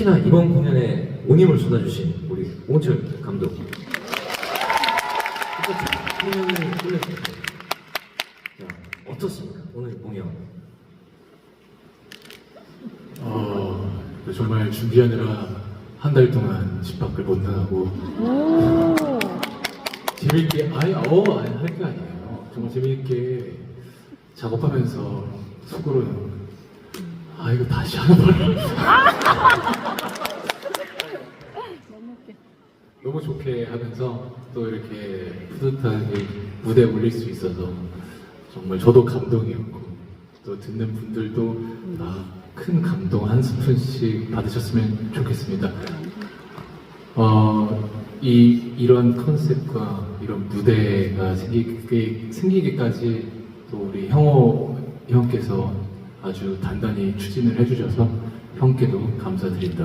특히나 이번 공연에 온 힘을 쏟아주신 우리 오은철 감독. 자, 어떻습니까? 오늘 공연. 어, 정말 준비하느라 한 달 동안 집 밖을 못 나가고 재밌게 아예 어 아니 할게 아니에요. 정말 재밌게 작업하면서 속으로는 아 이거 다시 하 는말 너무 좋게 하면서 또 이렇게 뿌듯하게 무대에 올릴 수 있어서 정말 저도 감동이었고 또 듣는 분들도 아, 큰 감동 한 스푼씩 받으셨으면 좋겠습니다. 어, 이 이런 컨셉과 이런 무대가 생기게, 생기기까지 또 우리 형호 형께서 아주 단단히 추진을 해주셔서 형께도 감사드린다.